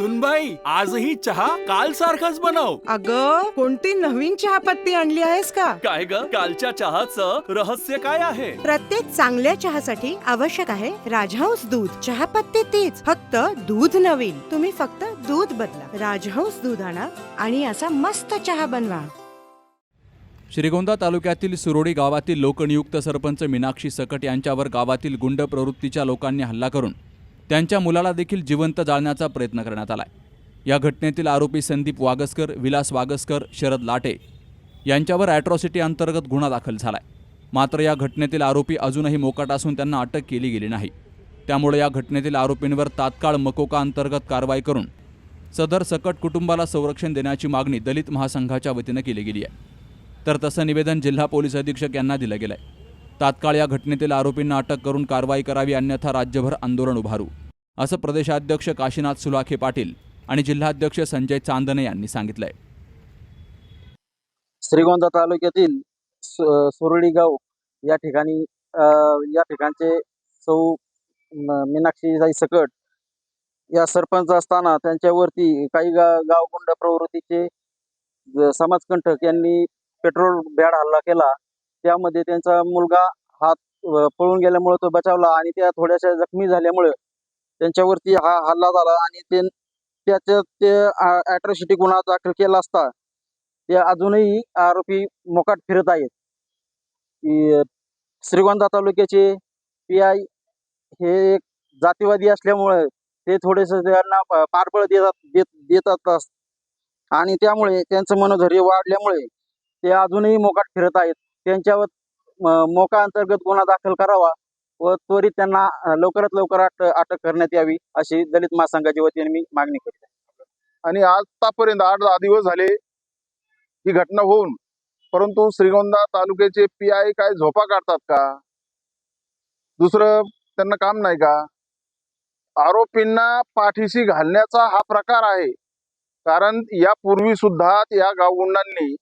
सुनबाई आजही चहा काल सारखाच बनव. अग कोणती नवीन चहापत्ती आणली आहेस का? काय ग? कालच्या चहाचं रहस्य काय आहे? प्रत्येक चांगल्या चहासाठी आवश्यक आहे राजहंस दूध. चहापत्ती तीच फक्त दूध नवीन. तुम्ही फक्त दूध बदला. राजहंस दूध आणा आणि असा मस्त चहा बनवा. श्रीगोंदा तालुक्यातील सुरोडी गावातील लोकनियुक्त सरपंच मीनाक्षी सकट यांच्यावर गावातील गुंड प्रवृत्तीच्या लोकांनी हल्ला करून त्यांच्या मुलाला देखील जिवंत जाळण्याचा प्रयत्न करण्यात आला या घटनेतील आरोपी संदीप वागसकर विलास वागसकर शरद लाटे यांच्यावर ॲट्रॉसिटी अंतर्गत गुन्हा दाखल झाला आहे मात्र या घटनेतील आरोपी अजूनही मोकाट असून त्यांना अटक केली गेली नाही. त्यामुळे या घटनेतील आरोपींवर तात्काळ मकोका अंतर्गत कारवाई करून सदर सकट कुटुंबाला संरक्षण देण्याची मागणी दलित महासंघाच्या वतीनं केली गेली आहे. तर तसं निवेदन जिल्हा पोलीस अधीक्षक यांना दिलं गेलं आहे तात्काळ या घटनेतील आरोपींना अटक करून कारवाई करावी अन्यथा राज्यभर आंदोलन उभारू असं प्रदेशाध्यक्ष काशीनाथ सुलाखे पाटील आणि जिल्हाध्यक्ष संजय चांदणे यांनी सांगितलंय. श्रीगोंदा तालुक्यातील सुरळी गाव या ठिकाणी या ठिकाणचे सौ मीनाक्षीजाई सकट या सरपंच असताना त्यांच्यावरती काही गा गावगुंड प्रवृत्तीचे समाजकंठक यांनी पेट्रोल बॅड हल्ला केला. त्यामध्ये त्यांचा मुलगा हात पळून गेल्यामुळे तो बचावला आणि त्या थोड्याशा जखमी झाल्यामुळे त्यांच्यावरती हा हल्ला झाला आणि ते त्याच्यात ते अॅट्रॉसिटी गुन्हा दाखल केला असता ते अजूनही आरोपी मोकाट फिरत आहेत. श्रीगोंदा तालुक्याचे पी आय हे एक जातीवादी असल्यामुळे ते थोडेसे त्यांना पाठबळ पारबळ देतात देत देतात आणि त्यामुळे त्यांचं मनोधैर्य वाढल्यामुळे ते अजूनही मोकाट फिरत आहेत. त्यांच्यावर मोका अंतर्गत गुन्हा दाखल करावा व त्वरित त्यांना लवकरात लवकर अट अटक करण्यात यावी अशी दलित महासंघाच्या वतीने मी मागणी करतो आणि आतापर्यंत आठ दहा दिवस झाले ही घटना होऊन परंतु श्रीगोंदा तालुक्याचे पी आय काय झोपा काढतात का? दुसरं त्यांना काम नाही का? आरोपींना पाठीशी घालण्याचा हा प्रकार आहे. कारण यापूर्वी सुद्धा या गावगुंडांनी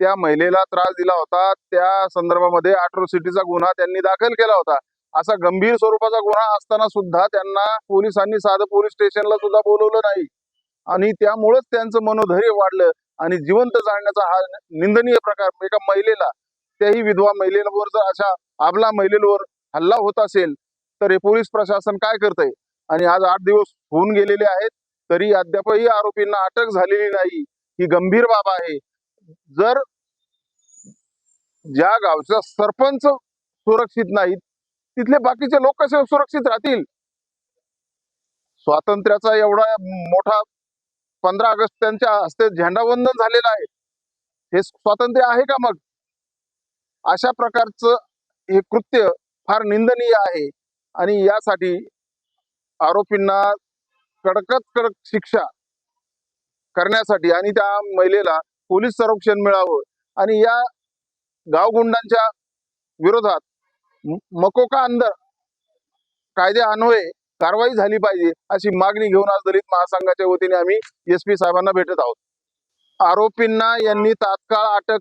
त्या महिलेला त्रास दिला होता. त्या संदर्भामध्ये अॅट्रॉसिटीचा गुन्हा त्यांनी दाखल केला होता. असा गंभीर स्वरूपाचा गुन्हा असताना सुद्धा त्यांना पोलिसांनी साधं पोलीस स्टेशनला सुद्धा बोलवलं नाही. आणि त्यामुळेच त्यांचं मनोधैर्य वाढलं आणि जिवंत जाळण्याचा हा निंदनीय प्रकार एका महिलेला त्याही विधवा महिलेवर जर अशा आबला महिलेवर हल्ला होत असेल तर हे पोलीस प्रशासन काय करतंय? आणि आज आठ दिवस होऊन गेलेले आहेत तरी अद्यापही आरोपींना अटक झालेली नाही. ही गंभीर बाब आहे. जर ज्या गावचा सरपंच सुरक्षित नाहीत तिथले बाकीचे लोक कसे सुरक्षित राहतील? स्वातंत्र्याचा एवढा मोठा पंधरा ऑगस्ट त्यांच्या हस्ते झेंडावंदन झालेलं आहे. हे स्वातंत्र्य आहे का मग? अशा प्रकारचं हे कृत्य फार निंदनीय आहे आणि यासाठी आरोपींना कडकत कडक शिक्षा करण्यासाठी आणि त्या महिलेला पोलीस संरक्षण मिळावं. आणि या गावगुंडांच्या विरोधात मकोका अंदर कायदे अन्वये कारवाई झाली पाहिजे अशी मागणी घेऊन आज दलित महासंघाच्या वतीने आम्ही एस पी साहेबांना भेटत आहोत. आरोपींना यांनी तात्काळ अटक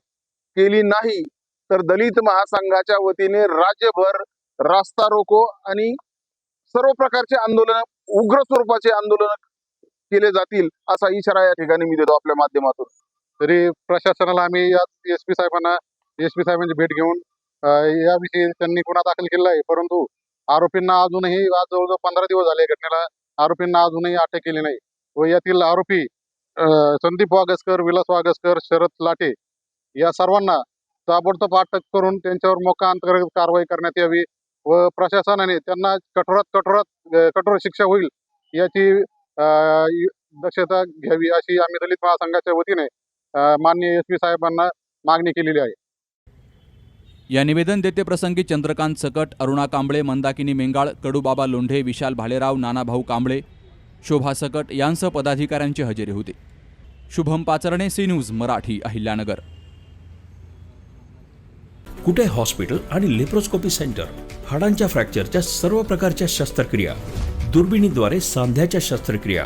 केली नाही तर दलित महासंघाच्या वतीने राज्यभर रास्ता रोको आणि सर्व प्रकारचे आंदोलन उग्र स्वरूपाचे आंदोलन केले जातील असा इशारा या ठिकाणी मी देतो आपल्या माध्यमातून. तरी प्रशासनाला आम्ही या एस पी साहेबांना एस पी साहेबांची भेट घेऊन याविषयी त्यांनी गुन्हा दाखल केलेला आहे. परंतु आरोपींना अजूनही आज जवळजवळ पंधरा दिवस झाले घटनेला. आरोपींना अजूनही अटक केली नाही. व यातील आरोपी संदीप वागसकर विलास वागसकर शरद लाटे या सर्वांना ताबडतोब अटक करून त्यांच्यावर मोका अंतर्गत कारवाई करण्यात यावी व प्रशासनाने त्यांना कठोरात कठोरात कठोर शिक्षा होईल याची दक्षता घ्यावी अशी आम्ही दलित महासंघाच्या वतीने माननीय एस पी साहेबांना मागणी केलेली आहे. या निवेदन देते प्रसंगी चंद्रकांत सकट अरुणा कांबळे मंदाकिनी मेंगाळ कडूबाबा लोंढे विशाल भालेराव नानाभाऊ कांबळे शोभा सकट यांसह पदाधिकाऱ्यांची हजेरी होती. Shubham Pacharne C News Marathi Ahilyanagar. Kute hospital आणि लेप्रोस्कोपी सेंटर? हाडांच्या फ्रॅक्चरच्या सर्व प्रकारच्या शस्त्रक्रिया. दुर्बिणीद्वारे सांध्याच्या शस्त्रक्रिया.